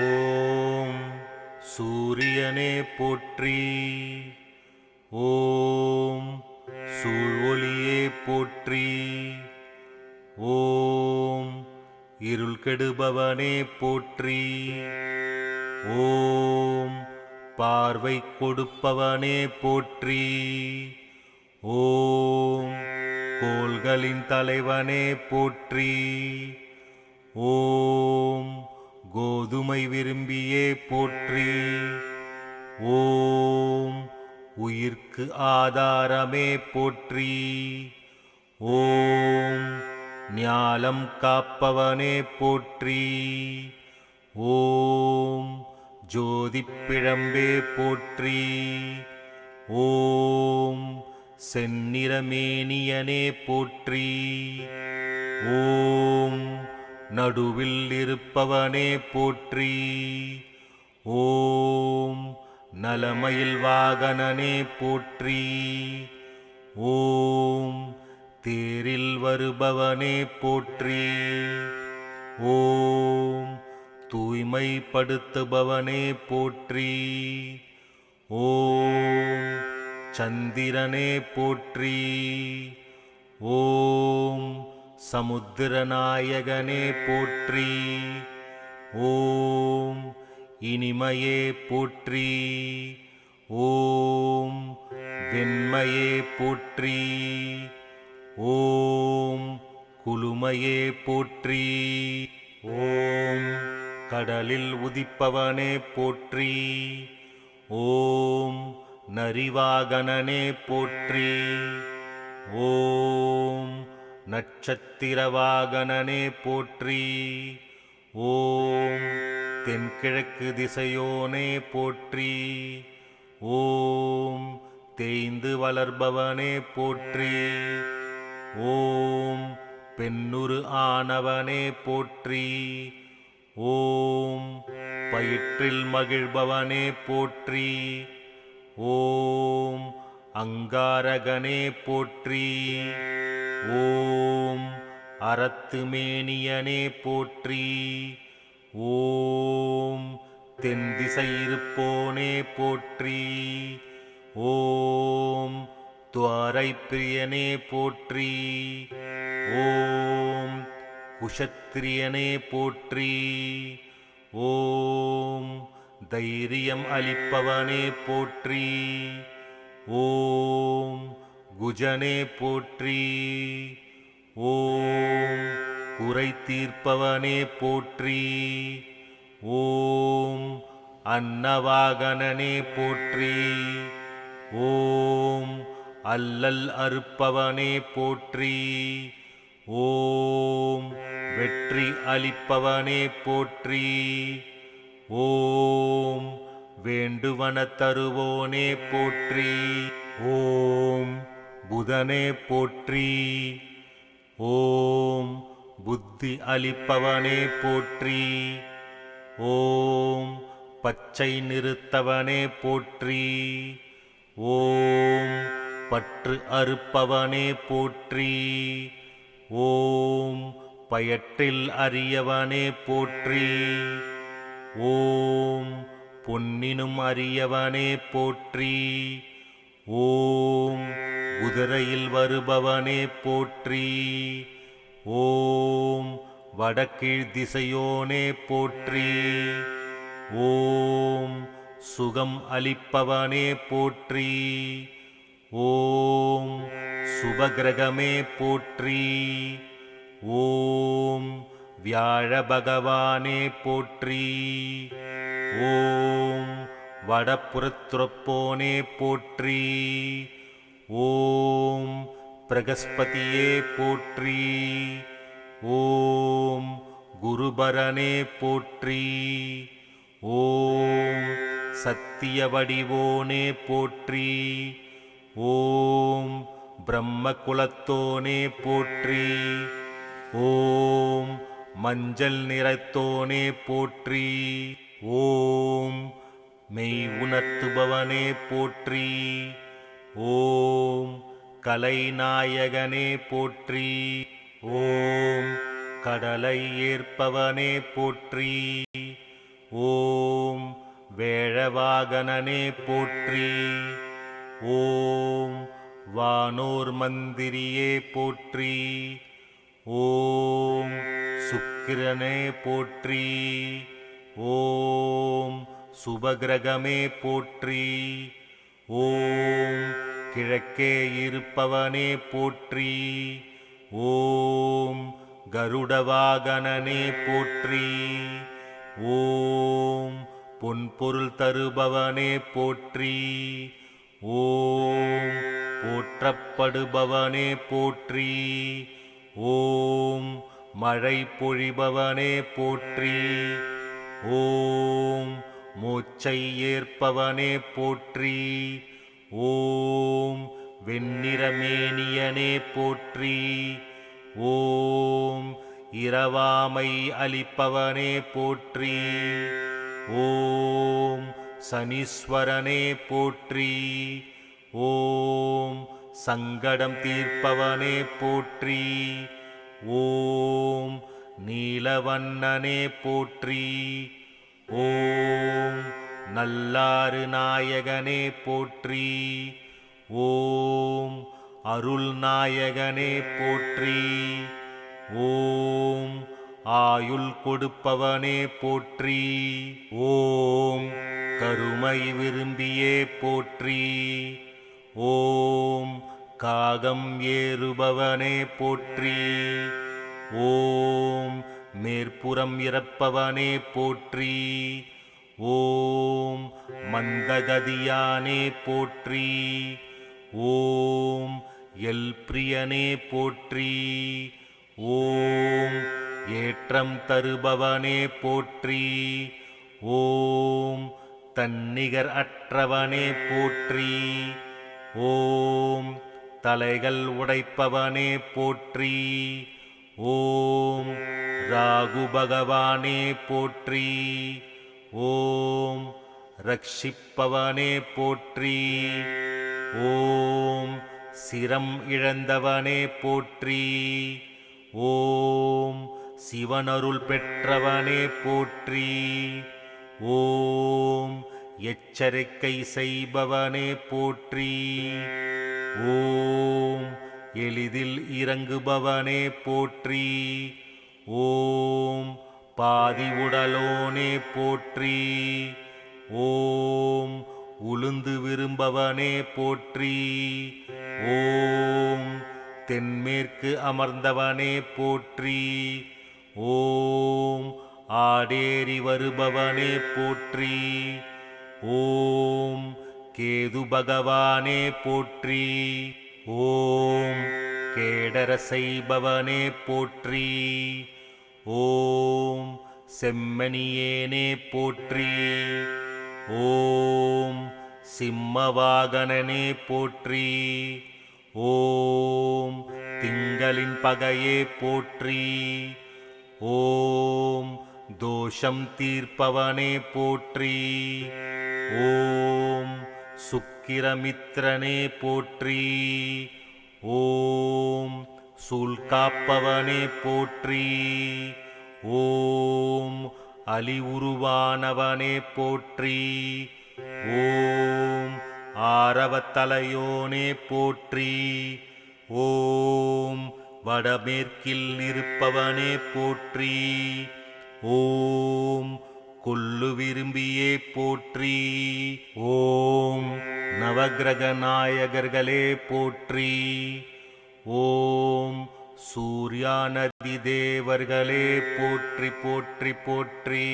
ஓம் சூரியனே போற்றி. ஓம் சூழ்வொளியே போற்றி. ஓம் இருள் கெடுபவனே போற்றி. ஓம் பார்வை கொடுப்பவனே போற்றி. ஓம் கோள்களின் தலைவனே போற்றி. ஓம் கோதுமை விரும்பியே போற்றி. ஓம் உயிர்க்கு ஆதாரமே போற்றி. ஓம் ஞாலம் காப்பவனே போற்றி. ஓம் ஜோதிப்பிழம்பே போற்றி. ஓம் செந்நிறமேனியனே போற்றி. ஓம் நடுவில் இருப்பவனே போற்றி. ஓம் நலமயில் வாகனனே போற்றி. ஓம் தேரில் வருபவனே போற்றி. ஓம் தூய்மைப்படுத்துபவனே போற்றி. ஓம் சந்திரனே போற்றி. ஓம் சமுத்திரநாயகனே போற்றி. ஓம் இனிமையே போற்றி. ஓம் வெண்மையே போற்றி. ஓம் குளுமையே போற்றி. ஓம் கடலில் உதிப்பவனே போற்றி. ஓம் நரிவாகனனே போற்றி. ஓம் நட்சத்திரவாகனனே போற்றி. ஓம் தென்கிழக்கு திசையோனே போற்றி. ஓம் தேய்ந்து வளர்பவனே போற்றி. ஓம் பெண்ணுரு ஆனவனே போற்றி. ஓம் பயிற்றில் மகிழ்பவனே போற்றி. ஓம் அங்காரகனே போற்றி. ஓம் அறத்துமேனியனே போற்றி. ஓம் தென்திசையிருப்போனே போற்றி. ஓம் துவாரை பிரியனே போற்றி. ஓம் குஷத்திரியனே போற்றி. ஓம் தைரியம் அளிப்பவனே போற்றி. ஓம் குஜனே போற்றி. ஓம் குறை தீர்ப்பவனே போற்றி. ஓம் அன்னவாகனனே போற்றி. ஓம் அல்லல் அறுப்பவனே போற்றி. ஓம் வெற்றி அளிப்பவனே போற்றி. ஓம் வேண்டுவன தருவோனே போற்றி. ஓம் புதனே போற்றி. ஓம் புத்தி அளிப்பவனே போற்றி. ஓம் பச்சை நிறுத்தவனே போற்றி. ஓம் பற்று அறுப்பவனே போற்றி. ஓம் பயற்றில் அறியவனே போற்றி. ஓம் பொன்னினும் அறியவனே போற்றி. ஓம் குதிரையில் வருபவனே போற்றி. ஓம் வடக்கீழ் திசையோனே போற்றி. ஓம் சுகம் அளிப்பவனே போற்றி. ஓம் சுபகிரகமே போற்றி. ஓம் வியாழ பகவானே போற்றி. ஓம் வடப்புறத்துறப்போனே போற்றி. ஓம் பிரகஸ்பதியே போற்றி. ஓம் குருபரனே போற்றி. ஓம் சத்திய வடிவோனே போற்றி. ஓம் பிரம்ம குலத்தோனே போற்றி. ஓம் மஞ்சள் நிறத்தோனே போற்றி. ஓம் மெய் உணர்த்துபவனே போற்றி. ஓம் கலைநாயகனே போற்றி. ஓம் கடலை ஏற்பவனே போற்றி. ஓம் வேழவாகனனே போற்றி. ஓம் வானோர் மந்திரியே போற்றி. ஓம் சுக்கிரனே போற்றி. ஓம் சுபகிரகமே போற்றி. ஓம் கிழக்கே இருப்பவனே போற்றி. ஓம் கருடவாகனனே போற்றி. ஓம் பொன்பொருள் தருபவனே போற்றி. ஓம் போற்றப்படுபவனே போற்றி. ஓம் மழை பொழிபவனே போற்றி. ஓம் மூச்சை ஏற்பவனே போற்றி. ஓம் வெண்ணிறமேனியனே போற்றி. ஓம் இரவாமை அளிப்பவனே போற்றி. ஓம் சனீஸ்வரனே போற்றி. ஓம் சங்கடம் தீர்ப்பவனே போற்றி. ஓம் நீலவண்ணனே போற்றி. ஓம் நல்லாறு நாயகனே போற்றி. ஓம் அருள் நாயகனே போற்றி. ஓம் ஆயுள் கொடுப்பவனே போற்றி. ஓம் கருமை விரும்பியே போற்றி. ஓம் காகம் ஏறுபவனே போற்றி. ஓம் மேற்புறம் இறப்பவனே போற்றி. ஓம் மந்தகதியானே போற்றி. ஓம் எல் பிரியனே போற்றி. ஓம் ஏற்றம் தருபவனே போற்றி. ஓம் தன்னிகர் அற்றவனே போற்றி. ஓம் தலைகள் உடைப்பவனே போற்றி. ஓம் ராகு பகவானே போற்றி. ஓம் ரட்சிப்பவனே போற்றி. ஓம் சிரம் இழந்தவனே போற்றி. ஓம் சிவனருள் பெற்றவனே போற்றி. ஓம் எச்சரிக்கை செய்பவனே போற்றி. ஓம் எளிதில் இறங்குபவனே போற்றி. ஓம் பாதி உடலோனே போற்றி. ஓம் உளுந்து விரும்பவனே போற்றி. ஓம் தென்மேற்கு அமர்ந்தவனே போற்றி. ஓம் ஆடேறி வருபவனே போற்றி. ஓம் கேது பகவானே போற்றி. ஓம் கேடரசை பவனே போற்றி. ஓம் செம்மணியேனே போற்றி. ஓம் சிம்மவாகனனே போற்றி. ஓம் திங்களின் பகையே போற்றி. ஓம் தோஷம் தீர்ப்பவனே போற்றி. ஓம் சுக்கிரமித்ரனே போற்றி. ஓம் சூழ்காப்பவனே போற்றி. ஓம் அலி உருவானவனே போற்றி. ஓம் ஆரவத்தலையோனே போற்றி. ஓம் வடமேற்கில் நிற்பவனே போற்றி. ஓம் கொல்லு விரும்பியே போற்றி. ஓம் நவகிரக நாயகர்களே போற்றி. ஓம் சூர்யா நதி தேவர்களே போற்றி போற்றி போற்றி.